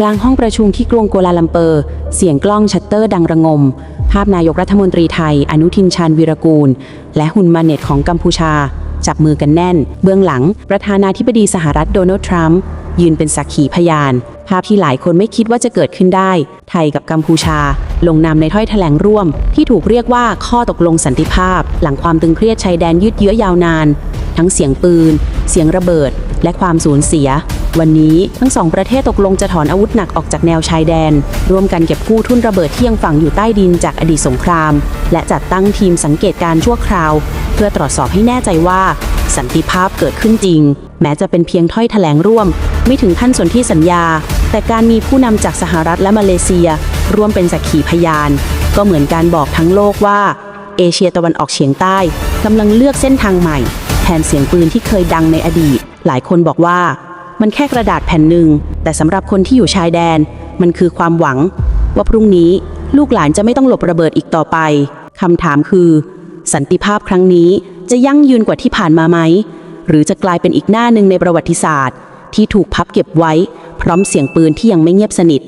กลางห้องประชุมที่กรุงกัวลาลัมเปอร์ เสียงกล้องชัตเตอร์ดังระงม ภาพนายกรัฐมนตรีไทย อนุทินชาญวีรกูล และฮุนมาเน็ตของกัมพูชา จับมือกันแน่น เบื้องหลัง ประธานาธิบดีสหรัฐโดนัลด์ทรัมป์ยืนเป็นสักขีพยาน ภาพที่หลายคนไม่คิดว่าจะเกิดขึ้นได้ ไทยกับกัมพูชา ลงนามในถ้อยแถลงร่วม ที่ถูกเรียกว่าข้อตกลงสันติภาพ หลังความตึงเครียดชายแดนยืดเยื้อยาวนาน ทั้งเสียงปืน เสียงระเบิด และความสูญเสีย วันนี้ทั้งสองประเทศตกลงจะถอนอาวุธหนักออกจากแนวชายแดน ร่วมกันเก็บกู้ทุ่นระเบิดที่ยังฝังอยู่ใต้ดินจากอดีตสงคราม และจัดตั้งทีมสังเกตการณ์ชั่วคราว เพื่อตรวจสอบให้แน่ใจว่า สันติภาพเกิดขึ้นจริง แม้จะเป็นเพียงถ้อยแถลงร่วม ไม่ถึงขั้นสนธิสัญญา แต่การมีผู้นำจากสหรัฐและมาเลเซีย ร่วมเป็นสักขีพยาน ก็เหมือนการบอกทั้งโลกว่า เอเชียตะวันออกเฉียงใต้กำลังเลือกเส้นทางใหม่ แทนเสียงปืนที่เคยดังในอดีต หลายคนบอกว่า มันแค่กระดาษแผ่นหนึ่ง แต่สำหรับคนที่อยู่ชายแดน มันคือความหวัง ว่าพรุ่งนี้ลูกหลานจะไม่ต้องหลบระเบิดอีกต่อไปคำถามคือ สันติภาพครั้งนี้จะยั่งยืนกว่าที่ผ่านมาไหม หรือจะกลายเป็นอีกหน้าหนึ่งในประวัติศาสตร์ ที่ถูกพับเก็บไว้ พร้อมเสียงปืนที่ยังไม่เงียบสนิท